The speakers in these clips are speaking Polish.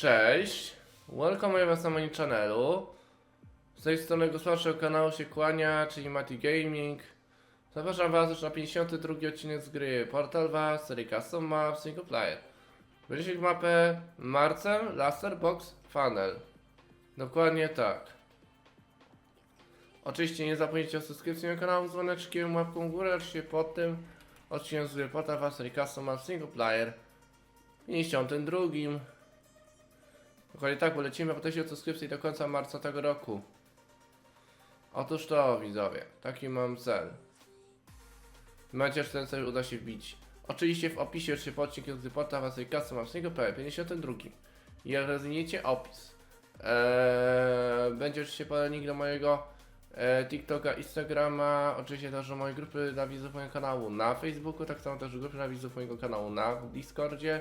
Cześć, welcome was na moim channelu. Z tej strony gospodarczego kanału się kłania, czyli Mati Gaming. Zapraszam was już na 52 odcinek z gry Portal Was, serii Custom Map Single Player. Będziecie mapę Marcel Laser Box Funnel. Dokładnie tak. Oczywiście nie zapomnijcie o subskrypcji na kanału z dzwoneczkiem, łapką w górę, oczywiście pod tym odcinek z gry Portal Was, serii Custom Map Single Player. 52. Dokładnie tak, bo lecimy po 1000 subskrypcji do końca marca tego roku. Otóż to, widzowie, taki mam cel. Nadzieję, że ten cel uda się wbić. Oczywiście w opisie jeszcze po odcinku z Porta Wasej Kasy player 52. Jak rozwiniecie opis. Eee, będzie oczywiście podany link do mojego e, TikToka, Instagrama, oczywiście też do mojej grupy na widzów mojego kanału na Facebooku, tak samo też grupy na widzów mojego kanału na Discordzie.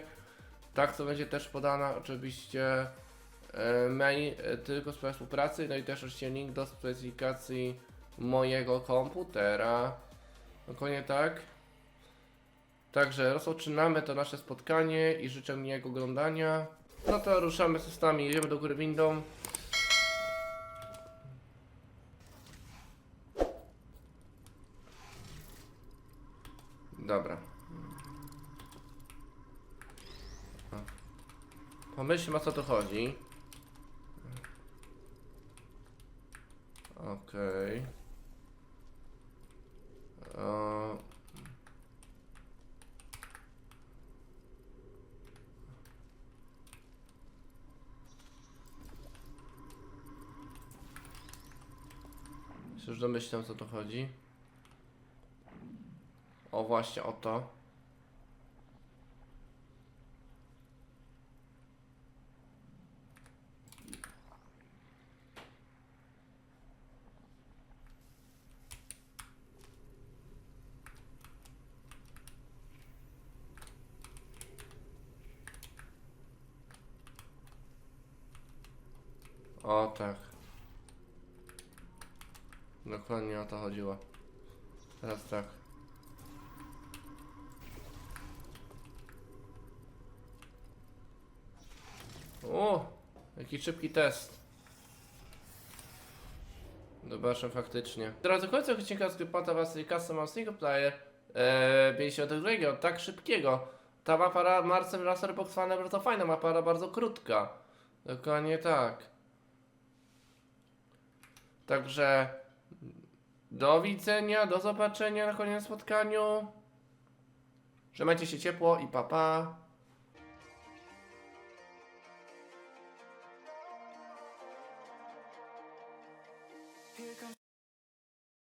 Tak, to będzie też podana oczywiście e, mail e, tylko sprawy współpracy, no i też oczywiście link do specyfikacji mojego komputera. Dokładnie tak. Także rozpoczynamy to nasze spotkanie i życzę miłego oglądania. No to ruszamy systemami, jedziemy do góry windą. Dobra. Pomyślmy o co tu chodzi. Okej. O, się już domyślam co tu chodzi. O właśnie o to. O tak. Dokładnie o to chodziło. Teraz tak. O! Jaki szybki test. Zobaczę faktycznie. Teraz do końca odcinka z Grypata Was Custom Single Player e, 52, tak szybkiego. Ta mapa Marcel Racer Box Fan bardzo fajna mapa, bardzo krótka. Dokładnie tak. Także do widzenia, do zobaczenia na kolejnym spotkaniu. Trzymajcie się ciepło i pa pa.